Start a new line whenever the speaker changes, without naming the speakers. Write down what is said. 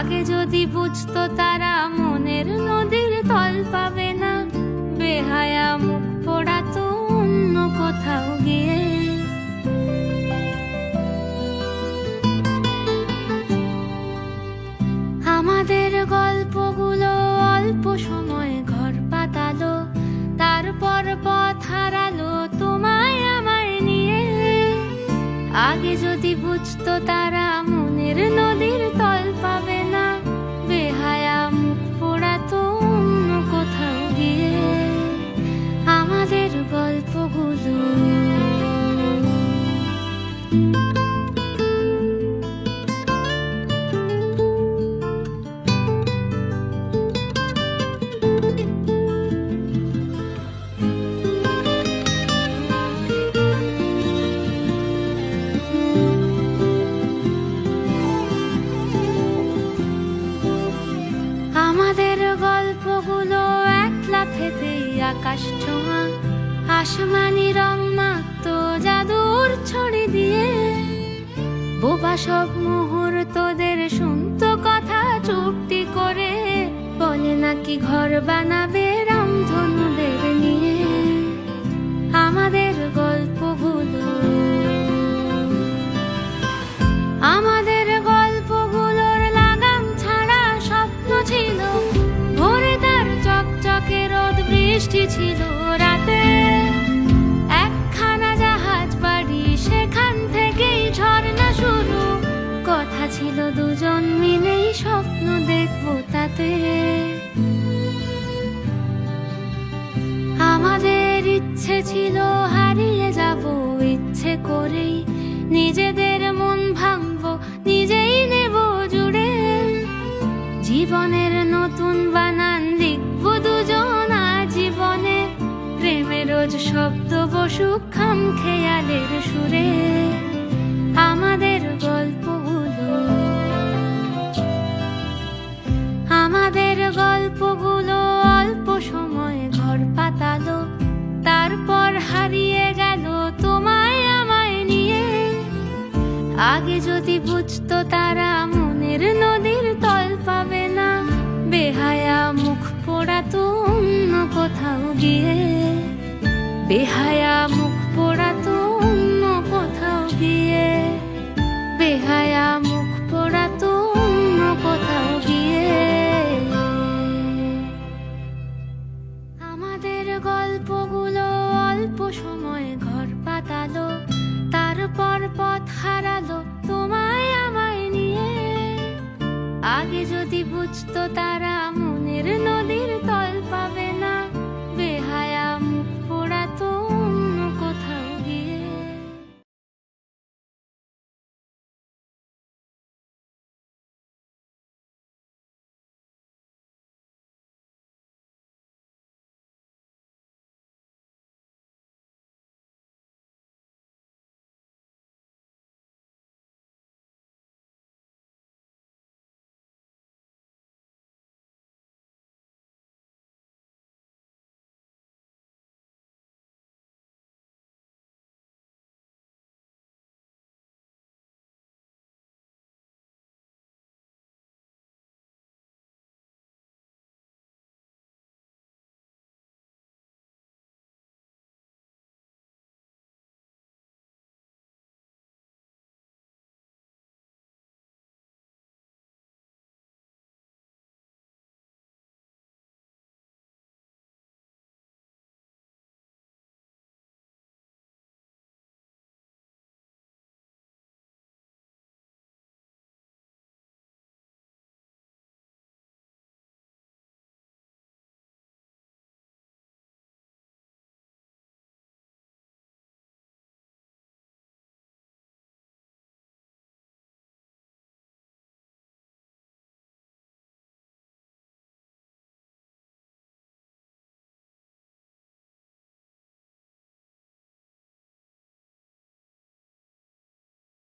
আগে যদি বুঝতো তারা মনের নদীর তল পাবে না, বেহায়া মুখ পোড়াতো অন্য কোথাও গিয়ে। আমাদের গল্পগুলো অল্প সময় ঘর পাতালো, তারপর পথ হারালো তোমায় আমায় নিয়ে। আগে যদি বুঝতো তারা মনের নদীর এক আকাশ ছোঁয়া, আসমানি রং মাত্র জাদুর ছড়ি দিয়ে। বোবা সব মুহূর্তদের শুনতো কথা চুপটি করে, বলে নাকি ঘর বানাবে রামধনুদের নিয়ে। আমাদের গল্পগুলো করেই নিজেদের মন ভাঙবো, নিজেই নেব জুড়ে। জীবনের নতুন বানান লিখব দুজন জীবনে প্রেমের রোজ শব্দ বসুক খাম খেয়ালের সুরে। আমাদের গল্পগুলো আমাদের গল্পগুলো আগে যদি বুঝতো তারা মনের নদীর তল পাবে না, বেহায়া মুখ পোড়াতো অন্য কোথাও গিয়ে, বেহায়া মুখ পোড়াতো অন্য কোথাও গিয়ে, বেহায়া মুখ পোড়াতো অন্য কোথাও গিয়ে। আমাদের গল্পগুলো অল্প সময় পর পথ হারালো তোমায় আমায় নিয়ে। আগে যদি বুঝতো তারা মনের নদীর তল পাবে